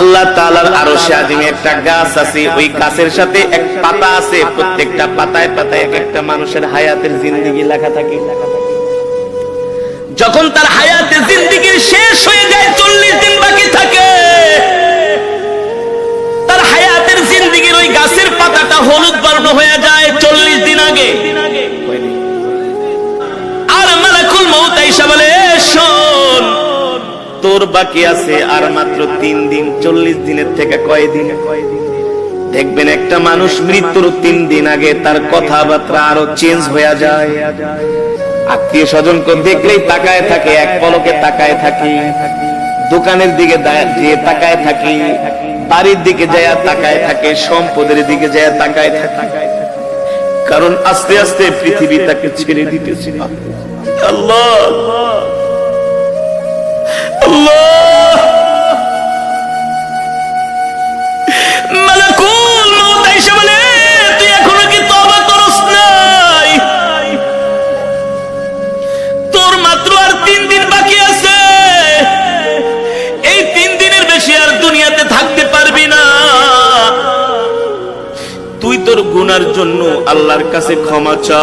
আল্লাহ তাআলার আরশে আজিমে একটা গাছ আছে, ওই গাছের সাথে এক পাতা আছে, প্রত্যেকটা পাতায় পাতায় এক একটা মানুষের হায়াতের জিন্দিগি লেখা থাকে। যখন তার হায়াতের জিন্দিগির শেষ হয়ে যায় চল্লিশ দিন তোর বাকি আছে আর মাত্র তিন দিন, চল্লিশ দিনের থেকে কয় দিন? দেখবেন একটা মানুষ মৃত্যুর তিন দিন আগে তার কথাবার্তা আরও চেঞ্জ হয়ে যায়। আত্মীয় স্বজনকে দেখলেই তাকায় থাকে, এক পলকে তাকায় থাকি। দোকানের দিকে যেয়ে তাকায় থাকি, বাড়ির দিকে যায় তাকায় থাকে, সম্পদের দিকে যায় তাকায় থাকে। কারণ আস্তে আস্তে পৃথিবী তাকে ছেড়ে দিতেছে। আল্লাহ! তোর গুনার জন্য আল্লাহর কাছে ক্ষমা চা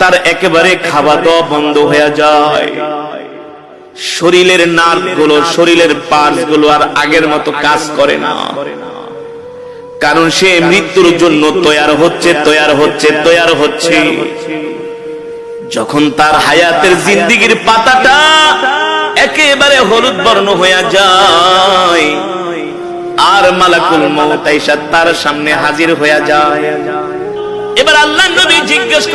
তার একেবারে খাওয়া দাওয়া বন্ধ হয়ে যায়। শরীরের নার্ভগুলো শরীরের পার্টসগুলো আর আগের মতো কাজ করে না। কারণ সে মৃত্যুর জন্য তৈয়ার হচ্ছে তৈয়ার হচ্ছে তৈয়ার হচ্ছে। যখন তার হায়াতের জিন্দিগির পাতাটা একেবারে হলুদ বর্ণ হয়ে যায়, আর মালাকুল মৌত আইসা তার সামনে হাজির হয়ে যায়। এবার আল্লাহ নবী জিজ্ঞেস